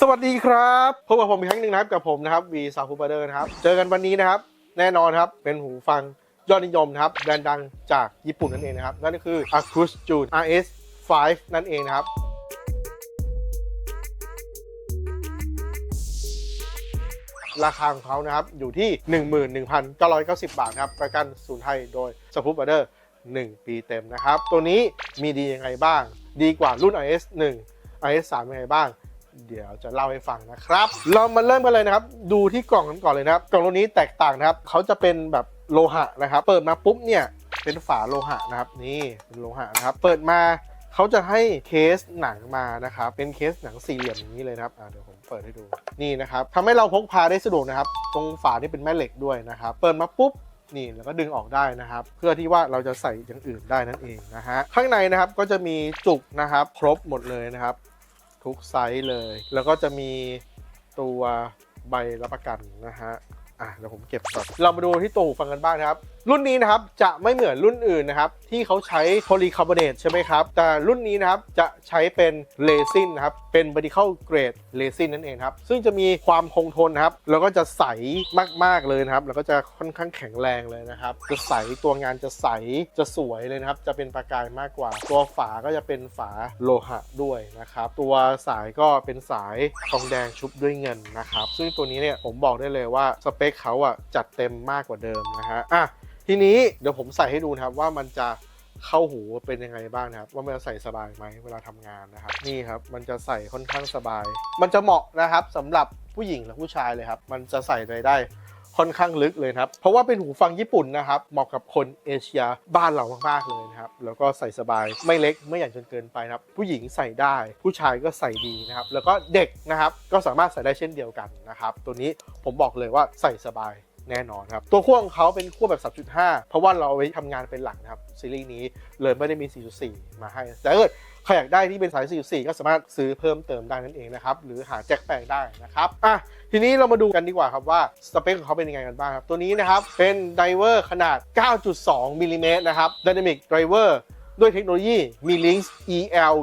สวัสดีครับพบกับผมอีกครั้งหนึ่งนะครับกับผมนะครับวีซาฟูเบอร์นะครับ เจอกันวันนี้นะครับ แน่นอนครับ เป็นหูฟังยอดนิยมนะครับแบรนด์ดังจากญี่ปุ่นนั่นเองนะครับ นั่นก็คือ Acus June RS 5นั่นเองนะครับราคาของเขานะครับอยู่ที่ 11,990 บาทครับ ประกันศูนย์ไทยโดยสปูบเดอร์1 ปีเต็มนะครับ ตัวนี้มีดียังไงบ้าง ดีกว่ารุ่น IS 1 IS 3ยังไงบ้าง เดี๋ยวจะเล่าให้ฟังนะครับ เรามาเริ่มกันเลยนะครับ ดูที่กล่องกันก่อนเลยนะครับ กล่องตัวนี้แตกต่างนะครับ เขาจะเป็นแบบโลหะนะครับ เปิดมาปุ๊บเนี่ยเป็นฝาโลหะนะครับ นี่เป็นโลหะนะครับ เปิดมาเขาจะให้เคสหนังมานะครับ เป็นเคสหนังสี่เหลี่ยมอย่างนี้เลยนะครับอ่าเดี๋ยวผมเปิดให้ดู นี่นะครับทำให้เราพกพาได้สะดวกนะครับ ตรงฝาที่เป็นแม่เหล็กด้วยนะครับ เปิดมาปุ๊บนี่แล้วก็ดึงออกได้นะครับ เพื่อที่ว่าเราจะใส่อย่างอื่นได้นั่นเองนะฮะข้างในนะครับก็จะมีจุกนะครับ ครบหมดเลยนะครับ ทุกไซส์เลย แล้วก็จะมีตัวใบรับประกันนะฮะอะเดี๋ยวผมเก็บก่อนเรามาดูที่ตัวหูฟังกันบ้างครับ รุ่นนี้นะครับจะไม่เหมือนรุ่นอื่นนะครับที่เขาใช้โพลีคาร์บอเนตใช่ไหมครับ แต่รุ่นนี้นะครับจะใช้เป็นเรซินนะครับเป็น medical grade เรซินนั่นเองครับซึ่งจะมีความคงทนนะครับแล้วก็จะใสมากๆเลยนะครับแล้วก็จะค่อนข้างแข็งแรงเลยนะครับจะใสตัวงานจะใสจะสวยเลยนะครับจะเป็นประกายมากกว่า ตัวฝาก็จะเป็นฝาโลหะด้วยนะครับตัวสายก็เป็นสายทองแดงชุบด้วยเงินนะครับซึ่งตัวนี้เนี่ยผมบอกได้เลยว่าสเปคเขาอะจัดเต็มมากกว่าเดิมนะฮะอะ ทีนี้เดี๋ยวผมใส่ให้ดูนะครับว่ามันจะเข้าหูเป็นยังไงบ้างนะครับ ว่ามันจะใส่สบายไหมเวลาทำงานนะครับ นี่ครับมันจะใส่ค่อนข้างสบาย มันจะเหมาะนะครับสำหรับผู้หญิงและผู้ชายเลยครับ มันจะใส่ไปได้ค่อนข้างลึกเลยครับ เพราะว่าเป็นหูฟังญี่ปุ่นนะครับ เหมาะกับคนเอเชียบ้านเรามากๆเลยนะครับ แล้วก็ใส่สบายไม่เล็กไม่ใหญ่จนเกินไปนะครับ ผู้หญิงใส่ได้ ผู้ชายก็ใส่ดีนะครับ แล้วก็เด็กนะครับ ก็สามารถใส่ได้เช่นเดียวกันนะครับ ตัวนี้ผมบอกเลยว่าใส่สบาย แน่นอนครับ ตัวขั้วของเขาเป็นขั้วแบบ 3.5 เพราะว่าเราเอาไว้ทำงานเป็นหลักนะครับ ซีรีส์นี้เลยไม่ได้มี 4.4 มาให้แต่ถ้าเกิดใครอยากได้ที่เป็นสาย 4.4 ก็สามารถซื้อเพิ่มเติมได้นั่นเองนะครับ หรือหาแจ็คแปลงได้นะครับอะทีนี้เรามาดูกันดีกว่าครับว่าสเปคของเขาเป็นยังไงกันบ้างครับ ตัวนี้นะครับเป็นไดเวอร์ขนาด 9.2มิลลิเมตรนะครับ Dynamic Driver ด้วยเทคโนโลยี m i l i n k EL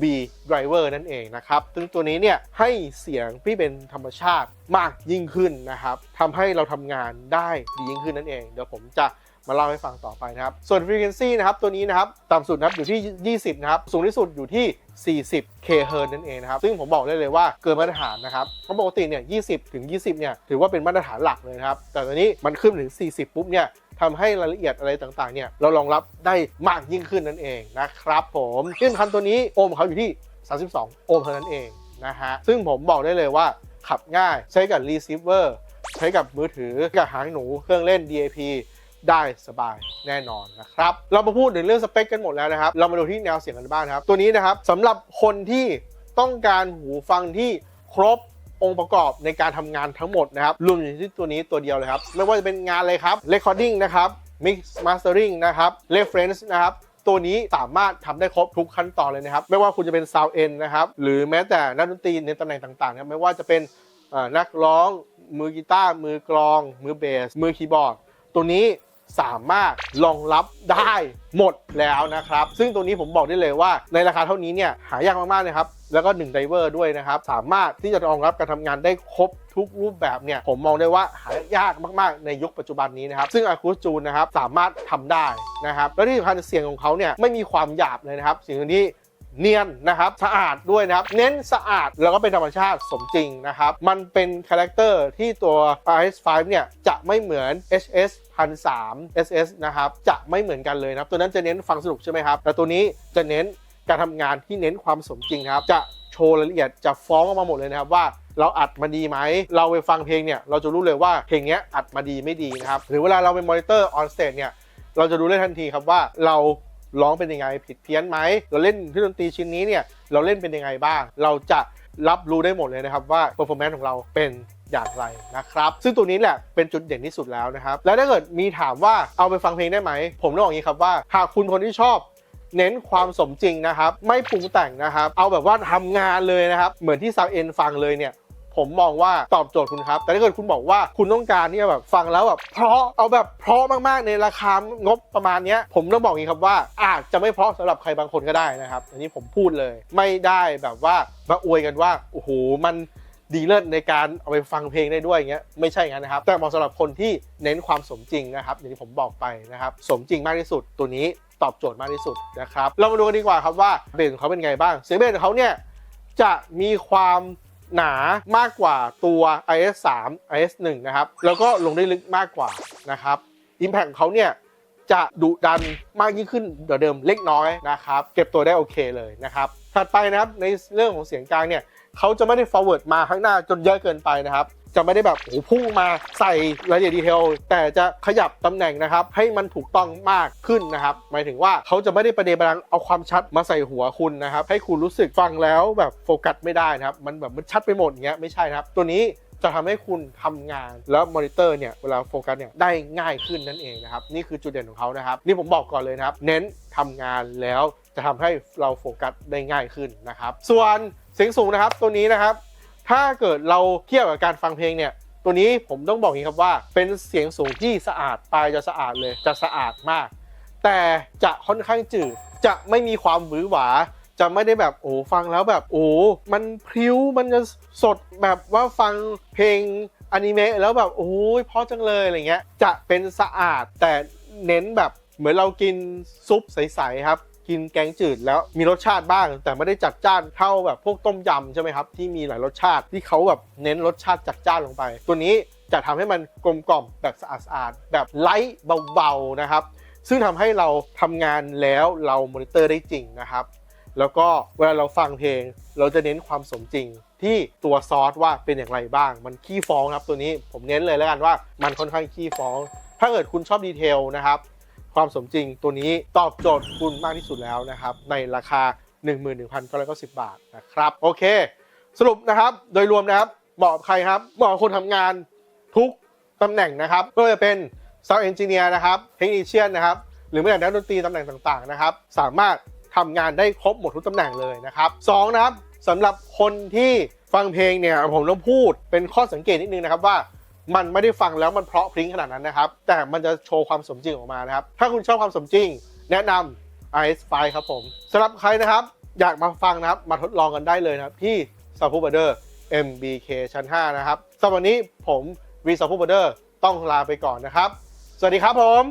B Driver นั่นเองนะครับซึ่งตัวนี้เนี่ยให้เสียงที่เป็นธรรมชาติมากยิ่งขึ้นนะครับทำให้เราทำงานได้ดียิ่งขึ้นนั่นเอง เดี๋ยวผมจะมาเล่าให้ฟังต่อไปนะครับ ส่วน frequency นะครับ ตัวนี้นะครับ ต่ำสุดนะครับอยู่ที่ 20 นะครับ สูงที่สุดอยู่ที่ 40 kHz นั่นเองนะครับ ซึ่งผมบอกได้เลยว่าเกินมาตรฐานนะครับเพราะปกติเนี่ย 20 ถึง 20 เนี่ย ถือว่าเป็นมาตรฐานหลักเลยนะครับ แต่ตอนนี้มันขึ้นถึง 40 ปุ๊บเนี่ย ทำให้รายละเอียดอะไรต่างๆเนี่ยเรารองรับได้มากยิ่งขึ้นนั่นเองนะครับผมที่สำคัญตัวนี้โอมเขาอยู่ที่ 32 โอห์มเท่านั้นเองนะฮะซึ่งผมบอกได้เลยว่าขับง่ายใช้กับ receiver ใช้กับมือถือกับหางหนูเครื่องเล่น DAP ได้สบายแน่นอนนะครับ เรามาพูดถึงเรื่องสเปคกันหมดแล้วนะครับ เรามาดูที่แนวเสียงกันบ้างครับ ตัวนี้นะครับสำหรับคนที่ต้องการหูฟังที่ครบ องค์ประกอบในการทำงานทั้งหมดนะครับ รวมอยู่ที่ตัวนี้ตัวเดียวเลยครับ ไม่ว่าจะเป็นงานเลยครับ recording นะครับ mix mastering นะครับ reference นะครับตัวนี้สามารถทำได้ครบทุกขั้นตอนเลยนะครับ ไม่ว่าคุณจะเป็น sound end นะครับ หรือแม้แต่นักดนตรีในตำแหน่งต่างๆนะครับไม่ว่าจะเป็นนักร้อง มือกีตาร์มือกลอง มือเบส มือคีย์บอร์ด ตัวนี้สามารถรองรับได้หมดแล้วนะครับ ซึ่งตัวนี้ผมบอกได้เลยว่าในราคาเท่านี้เนี่ยหายากมากๆเลยครับ แล้วก็1ไดเวอร์ด้วยนะครับ สามารถที่จะรองรับการทำงานได้ครบทุกรูปแบบเนี่ย ผมมองได้ว่าหายากมากๆ ในยุคปัจจุบันนี้นะครับ ซึ่ง a c u s June นะครับ สามารถทำได้นะครับ แล้วที่สำคัญเสียงของเขาเนี่ยไม่มีความหยาบเลยนะครับเสียงนี้เนียนนะครับสะอาดด้วยนะครับ เน้นสะอาดแล้วก็เป็นธรรมชาติสมจริงนะครับ มันเป็นคาแรคเตอร์ที่ตัว RS5 เนี่ย จะไม่เหมือน HS 1003 SS นะครับ จะไม่เหมือนกันเลยนะครับ ตัวนั้นจะเน้นฟังสนุกใช่ไหมครับ แต่ตัวนี้จะเน้น การทำงานที่เน้นความสมจริงครับ จะโชว์รายละเอียดจะฟ้องออกมาหมดเลยนะครับว่าเราอัดมาดีไหม เราไปฟังเพลงเนี่ยเราจะรู้เลยว่าเพลงเนี้ยอัดมาดีไม่ดีนะครับ หรือเวลาเราไปมอนิเตอร์ออนสเตจเนี่ยเราจะรู้ได้ทันทีครับว่าเราร้องเป็นยังไงผิดเพี้ยนไหม เราเล่นที่ดนตรีชิ้นนี้เนี่ยเราเล่นเป็นยังไงบ้าง เราจะรับรู้ได้หมดเลยนะครับว่า performance ของเราเป็นอย่างไรนะครับ ซึ่งตัวนี้แหละเป็นจุดเด่นที่สุดแล้วนะครับ แล้วถ้าเกิดมีถามว่าเอาไปฟังเพลงได้ไหม ผมต้องบอกอย่างนี้ครับว่า หากคุณคนที่ชอบ เน้นความสมจริงนะครับ ไม่ปรุงแต่งนะครับ เอาแบบว่าทำงานเลยนะครับ เหมือนที่ซาวเอ็นฟังเลยเนี่ยผมมองว่าตอบโจทย์คุณครับ แต่ถ้าเกิดคุณบอกว่าคุณต้องการที่จะแบบฟังแล้วแบบเพราะเอาแบบเพราะมากๆในราคางบประมาณเนี้ยผมต้องบอกอย่างนี้ครับว่าอาจจะไม่เพราะสำหรับใครบางคนก็ได้นะครับ อันนี้ผมพูดเลย ไม่ได้แบบว่ามาอวยกันว่าโอ้โหมัน ดีเลิศในการเอาไปฟังเพลงได้ด้วยอย่างเงี้ยไม่ใช่อย่างนั้นนะครับ แต่เหมาะสำหรับคนที่เน้นความสมจริงนะครับ อย่างที่ผมบอกไปนะครับ สมจริงมากที่สุดตัวนี้ตอบโจทย์มากที่สุดนะครับ เรามาดูกันดีกว่าครับว่าเบสของเขาเป็นไงบ้างเสียงเบสของเขาเนี่ยจะมีความหนามากกว่าตัว IS3 IS1 นะครับ แล้วก็ลงได้ลึกมากกว่านะครับ Impact ของเขาเนี่ยจะดุดันมากยิ่งขึ้นกว่าเดิมเล็กน้อยนะครับ เก็บตัวได้โอเคเลยนะครับ ถัดไปนะครับในเรื่องของเสียงกลางเนี่ย เขาจะไม่ได้ forward มาข้างหน้าจนเยอะเกินไปนะครับจะไม่ได้แบบโอ้พุ่งมาใส่รายละเอียดดีเทลแต่จะขยับตำแหน่งนะครับ ให้มันถูกต้องมากขึ้นนะครับ หมายถึงว่าเขาจะไม่ได้ประเดประดังเอาความชัดมาใส่หัวคุณนะครับ ให้คุณรู้สึกฟังแล้วแบบโฟกัสไม่ได้นะครับ มันแบบมันชัดไปหมดอย่างเงี้ยไม่ใช่ครับ ตัวนี้จะทำให้คุณทำงานแล้วมอนิเตอร์เนี่ยเวลาโฟกัสเนี่ยได้ง่ายขึ้นนั่นเองนะครับ นี่คือจุดเด่นของเขานะครับ นี่ผมบอกก่อนเลยนะครับ เน้นทำงานแล้วจะทำให้เราโฟกัสได้ง่ายขึ้นนะครับ ส่วน สียงสูงนะครับตัวนี้นะครับ ถ้าเกิดเราเทียบกับการฟังเพลงเนี่ยตัวนี้ผมต้องบอกอย่างนี้ครับว่า เป็นเสียงสูงที่สะอาดปลายจะสะอาดเลยจะสะอาดมาก แต่จะค่อนข้างจืดจะไม่มีความหวือหวา จะไม่ได้แบบโอ้ฟังแล้วแบบโอ้มันพริ้วมันจะสดแบบว่าฟังเพลงอนิเมะแล้วแบบโอ้ยเพราะจังเลยอะไรเงี้ยจะเป็นสะอาดแต่เน้นแบบเหมือนเรากินซุปใสๆครับ กินแกงจืดแล้วมีรสชาติบ้าง แต่ไม่ได้จัดจ้านเท่าแบบพวกต้มยำใช่ไหมครับที่มีหลายรสชาติที่เขาแบบเน้นรสชาติจัดจ้านลงไป ตัวนี้จะทำให้มันกลมกล่อมแบบสะอาดๆแบบไลท์เบาๆนะครับ ซึ่งทำให้เราทำงานแล้วเรามอนิเตอร์ได้จริงนะครับ แล้วก็เวลาเราฟังเพลง เราจะเน้นความสมจริงที่ตัวซอสว่าเป็นอย่างไรบ้าง มันขี้ฟ้องครับตัวนี้ผมเน้นเลยแล้วกันว่ามันค่อนข้างขี้ฟ้อง ถ้าเกิดคุณชอบดีเทลนะครับ ความสมจริงตัวนี้ตอบโจทย์คุณมากที่สุดแล้วนะครับ ในราคา 11,990 บาทนะครับ โอเค สรุปนะครับโดยรวมนะครับเหมาะกับใครครับเหมาะคนทำงานทุกตำแหน่งนะครับไม่ว่าจะเป็น Sound Engineer นะครับ Technician นะครับ หรือแม้แต่นักดนตรีตำแหน่งต่างๆนะครับ สามารถทำงานได้ครบหมดทุกตำแหน่งเลยนะครับสองนะครับสำหรับคนที่ฟังเพลงเนี่ยผมต้องพูดเป็นข้อสังเกตนิดนึงนะครับว่า มันไม่ได้ฟังแล้วมันเพราะพริ้งขนาดนั้นนะครับ แต่มันจะโชว์ความสมจริงออกมานะครับ ถ้าคุณชอบความสมจริง แนะนำ IS5 ครับผมสำหรับใครนะครับ อยากมาฟังนะครับมาทดลองกันได้เลยนะครับที่ s u b w o o f e r MBK ชั้น 5 นะครับสำหรับวันนี้ผมวี s u b w o o f e r ต้องลาไปก่อนนะครับ สวัสดีครับผม